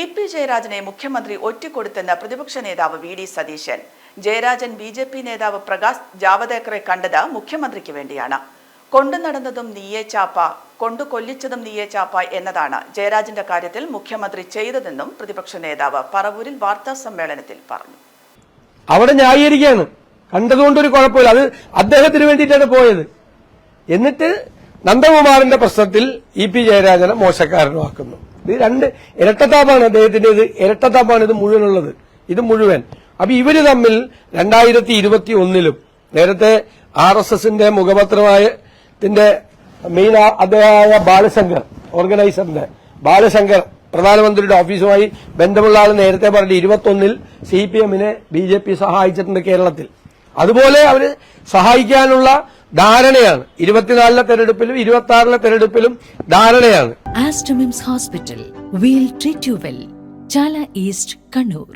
E P ജയരാജനെ മുഖ്യമന്ത്രി ഒറ്റിക്കൊടുത്തെന്ന് പ്രതിപക്ഷ നേതാവ് V D Satheesan. Jayarajan B J P നേതാവ് പ്രകാശ് ജാവദേക്കറെ കണ്ടത് മുഖ്യമന്ത്രിക്ക് വേണ്ടിയാണ്. കൊണ്ടു നടന്നതും നീയെ ചാപ്പ കൊണ്ടു കൊല്ലിച്ചതും നീയെ ചാപ്പ എന്നതാണ് ജയരാജന്റെ കാര്യത്തിൽ മുഖ്യമന്ത്രി ചെയ്തതെന്നും പ്രതിപക്ഷ നേതാവ് പറവൂരിൽ വാർത്താ സമ്മേളനത്തിൽ പറഞ്ഞു. അവിടെ ന്യായീകരിക്കുകയാണ്. കണ്ടതുകൊണ്ടൊരു കുഴപ്പമില്ല. അത് അദ്ദേഹത്തിന് വേണ്ടിയിട്ടാണ് പോയത്. എന്നിട്ട് നന്ദകുമാറിന്റെ പ്രശ്നത്തിൽ ഇ പി ജയരാജനെ മോശക്കാരനുമാക്കുന്നു. ഇത് രണ്ട് ഇരട്ടത്താപ്പാണ് അദ്ദേഹത്തിന്റെ ഇത്. ഇരട്ടത്താപ്പാണ് ഇത് മുഴുവനുള്ളത്. ഇത് മുഴുവൻ. അപ്പൊ ഇവർ തമ്മിൽ രണ്ടായിരത്തി ഇരുപത്തി ഒന്നിലും നേരത്തെ ആർ എസ് എസിന്റെ മുഖപത്രമായ മെയിൻ അദ്ദേഹമായ ബാലശങ്കർ ഓർഗനൈസറിന്റെ ബാലശങ്കർ പ്രധാനമന്ത്രിയുടെ ഓഫീസുമായി ബന്ധമുള്ള ആൾ നേരത്തെ പറഞ്ഞു ഇരുപത്തൊന്നിൽ സി പി എമ്മിനെ ബി ജെ പി സഹായിച്ചിട്ടുണ്ട് കേരളത്തിൽ. അതുപോലെ അവർ സഹായിക്കാനുള്ള ധാരണയാണ് ഇരുപത്തിനാലിലെ തെരഞ്ഞെടുപ്പിലും ഇരുപത്തി ആറിലെ തെരഞ്ഞെടുപ്പിലും ധാരണയാണ് Astomim's Hospital. We'll treat you well. Chala East, Kannur.